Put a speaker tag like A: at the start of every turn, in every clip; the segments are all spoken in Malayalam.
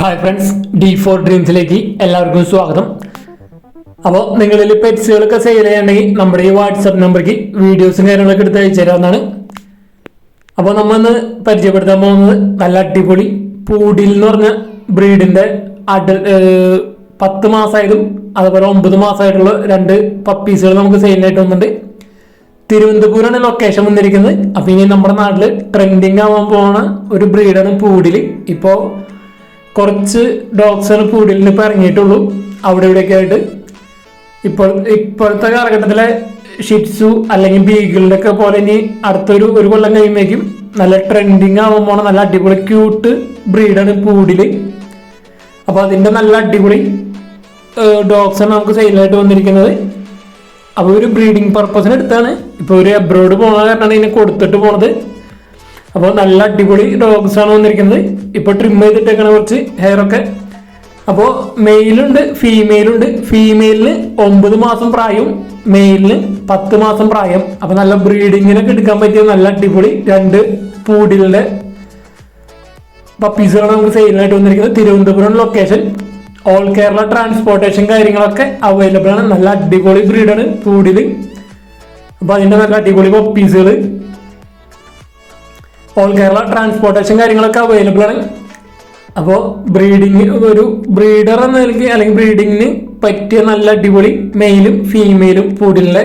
A: ഹായ് ഫ്രണ്ട്സ് ഡി ഫോർ ഡ്രീംസിലേക്ക് എല്ലാവർക്കും സ്വാഗതം. അപ്പോൾ നിങ്ങളിൽ പെറ്റ്സുകളൊക്കെ സെയിൽ ചെയ്യണമെങ്കിൽ നമ്മുടെ ഈ വാട്സപ്പ് നമ്പർക്ക് വീഡിയോസും കാര്യങ്ങളൊക്കെ എടുത്ത് അയച്ചു തരാവുന്നതാണ്. അപ്പോൾ നമ്മൾ ഇന്ന് പരിചയപ്പെടുത്താൻ പോകുന്നത് നല്ല അടിപൊളി പൂടിൽ എന്ന് പറഞ്ഞ ബ്രീഡിന്റെ അഡൽ പത്ത് മാസമായതും അതുപോലെ ഒമ്പത് മാസമായിട്ടുള്ള രണ്ട് പപ്പീസുകൾ നമുക്ക് സെയിലിനായിട്ട് വന്നിട്ടുണ്ട്. തിരുവനന്തപുരമാണ് ലൊക്കേഷൻ വന്നിരിക്കുന്നത്. അപ്പോൾ ഇനി നമ്മുടെ നാട്ടിൽ ട്രെൻഡിങ് ആവാൻ പോകുന്ന ഒരു ബ്രീഡാണ് പൂഡിൽ ഇപ്പോ കുറച്ച് ഡോഗ്സാണ് പൂടിലിന് ഇപ്പം ഇറങ്ങിയിട്ടുള്ളൂ. അവിടെ ഇവിടെയൊക്കെ ആയിട്ട്. ഇപ്പോൾ ഇപ്പോഴത്തെ കാലഘട്ടത്തിലെ ഷിറ്റ്സു അല്ലെങ്കിൽ ബീഗിളിന്റെ ഒക്കെ പോലെ ഇനി അടുത്തൊരു ഒരു കൊല്ലം കഴിയുമ്പോഴേക്കും നല്ല ട്രെൻഡിങ് ആവാൻ പോണ. നല്ല അടിപൊളി ക്യൂട്ട് ബ്രീഡാണ് പൂടിൽ അപ്പോൾ അതിന്റെ നല്ല അടിപൊളി ഡോഗ്സാണ് നമുക്ക് സെയിലായിട്ട് വന്നിരിക്കുന്നത്. അപ്പോൾ ഒരു ബ്രീഡിങ് പർപ്പസിന് എടുത്താണ്. ഇപ്പോൾ ഒരു അബ്രോഡ് പോകുന്ന കാരണമാണ് ഇതിനെ കൊടുത്തിട്ട് പോണത്. അപ്പോൾ നല്ല അടിപൊളി ഡോഗ്സ് ആണ് വന്നിരിക്കുന്നത്. ഇപ്പോൾ ട്രിം ചെയ്തിട്ടേക്കണ കുറച്ച് ഹെയർ ഒക്കെ. അപ്പോൾ മെയിലുണ്ട് ഫീമെയിലുണ്ട് ഫീമെയിലിന് ഒമ്പത് മാസം പ്രായവും മെയിലിന് പത്ത് മാസം പ്രായം. അപ്പോൾ നല്ല ബ്രീഡിങ്ങിനൊക്കെ എടുക്കാൻ പറ്റിയ നല്ല അടിപൊളി രണ്ട് പൂടിലിന്റെ പപ്പീസുകളാണ് നമുക്ക് സെയിലിനായിട്ട് വന്നിരിക്കുന്നത്. Thiruvananthapuram location all Kerala transportation കാര്യങ്ങളൊക്കെ അവൈലബിൾ ആണ്. നല്ല അടിപൊളി ബ്രീഡാണ് പൂടിൽ അപ്പോൾ അതിന്റെ നല്ല അടിപൊളി പപ്പീസുകൾ ഓൾ കേരള ട്രാൻസ്പോർട്ടേഷൻ കാര്യങ്ങളൊക്കെ അവൈലബിൾ ആണ്. അപ്പോൾ ബ്രീഡിങ് ഒരു ബ്രീഡർ എന്ന നിലയ്ക്ക് അല്ലെങ്കിൽ ബ്രീഡിങ്ങിന് പറ്റിയ നല്ല അടിപൊളി മെയിലും ഫീമെയിലും പൂടിലെ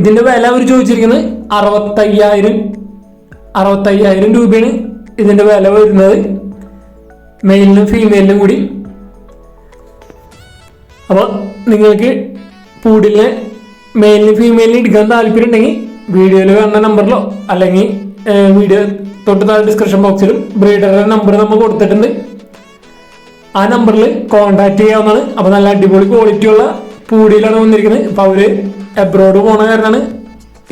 A: ഇതിന്റെ വില അവർ ചോദിച്ചിരിക്കുന്നത് അറുപത്തയ്യായിരം അറുപത്തയ്യായിരം രൂപയാണ് ഇതിന്റെ വില വരുന്നത്. മെയിലിനും ഫീമെയിലിനും കൂടി. അപ്പോൾ നിങ്ങൾക്ക് പൂടിലെ മെയിലിനും ഫീമെയിലിനും എടുക്കാൻ താല്പര്യം ഉണ്ടെങ്കിൽ വീഡിയോയിൽ കാണുന്ന നമ്പറിലോ അല്ലെങ്കിൽ വീഡിയോ തൊട്ട് താഴെ ഡിസ്ക്രിപ്ഷൻ ബോക്സിലും ബ്രീഡറുടെ നമ്പർ നമ്മൾ കൊടുത്തിട്ടുണ്ട്. ആ നമ്പറിൽ കോൺടാക്ട് ചെയ്യാവുന്നതാണ്. അപ്പോൾ നല്ല അടിപൊളി ക്വാളിറ്റി ഉള്ള പൂടിയിലാണ് വന്നിരിക്കുന്നത്. അപ്പോൾ അവർ എബ്രോഡ് പോണ കാരണമാണ്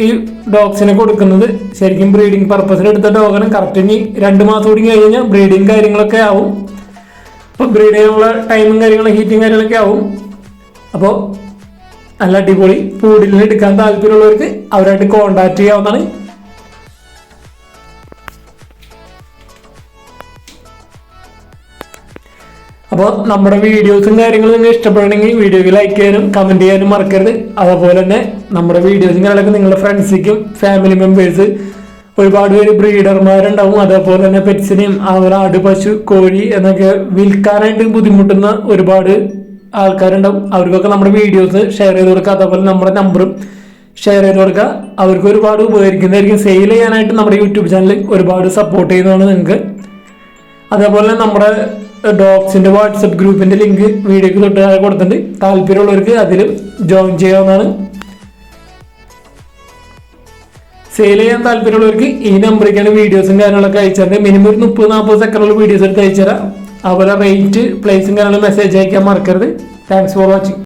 A: ഈ ഡോഗ്സിനെ കൊടുക്കുന്നത്. ശരിക്കും ബ്രീഡിംഗ് പർപ്പസിന് എടുത്ത ഡോഗാണ് കറക്റ്റ് ഇനി രണ്ട് മാസം കൂടി കഴിഞ്ഞ് കഴിഞ്ഞാൽ ബ്രീഡിങ് കാര്യങ്ങളൊക്കെ ആവും. അപ്പോൾ ബ്രീഡ് ചെയ്യാനുള്ള ടൈമും കാര്യങ്ങളും ഹീറ്റിങ് കാര്യങ്ങളൊക്കെ ആവും. അപ്പോൾ നല്ല അടിപൊളി പൂടിൽ എടുക്കാൻ താല്പര്യമുള്ളവർക്ക് അവരായിട്ട് കോൺടാക്ട് ചെയ്യാവുന്നതാണ്. അപ്പോൾ നമ്മുടെ വീഡിയോസും കാര്യങ്ങളും നിങ്ങൾ ഇഷ്ടപ്പെടണമെങ്കിൽ വീഡിയോയ്ക്ക് ലൈക്ക് ചെയ്യാനും കമന്റ് ചെയ്യാനും മറക്കരുത്. അതുപോലെ തന്നെ നമ്മുടെ വീഡിയോസും കാര്യങ്ങളൊക്കെ നിങ്ങളുടെ ഫ്രണ്ട്സിക്കും ഫാമിലി മെമ്പേഴ്സ് ഒരുപാട് പേര് ബ്രീഡർമാരുണ്ടാവും. അതേപോലെ തന്നെ പെറ്റ്സിനെയും അവർ ആട് പശു കോഴി എന്നൊക്കെ വിൽക്കാനായിട്ട് ബുദ്ധിമുട്ടുന്ന ഒരുപാട് ആൾക്കാരുണ്ടാവും. അവർക്കൊക്കെ നമ്മുടെ വീഡിയോസ് ഷെയർ ചെയ്ത് കൊടുക്കുക. അതേപോലെ നമ്മുടെ നമ്പറും ഷെയർ ചെയ്ത് കൊടുക്കുക. അവർക്ക് ഒരുപാട് ഉപകരിക്കുന്നതായിരിക്കും. സെയിൽ ചെയ്യാനായിട്ട് നമ്മുടെ യൂട്യൂബ് ചാനൽ ഒരുപാട് സപ്പോർട്ട് ചെയ്യുന്നതാണ് നിങ്ങൾക്ക്. അതേപോലെ നമ്മുടെ ഡോഗ്സിന്റെ വാട്സപ്പ് ഗ്രൂപ്പിന്റെ ലിങ്ക് വീഡിയോക്ക് തൊട്ട് താഴെ കൊടുത്തിട്ടുണ്ട്. താല്പര്യമുള്ളവർക്ക് അതിലും ജോയിൻ ചെയ്യാവുന്നതാണ്. സെയിൽ ചെയ്യാൻ താല്പര്യമുള്ളവർക്ക് ഈ നമ്പറിലേക്കാണ് വീഡിയോസും കാര്യങ്ങളൊക്കെ അയച്ചത് മിനിമം ഒരു മുപ്പത് നാൽപ്പത് സെക്കൻഡുള്ള വീഡിയോസ് എടുത്ത് അയച്ചുതരാം അതുപോലെ റേറ്റ് പ്ലേസും കാര്യങ്ങളും മെസ്സേജ് അയക്കാൻ മറക്കരുത്. Thanks for watching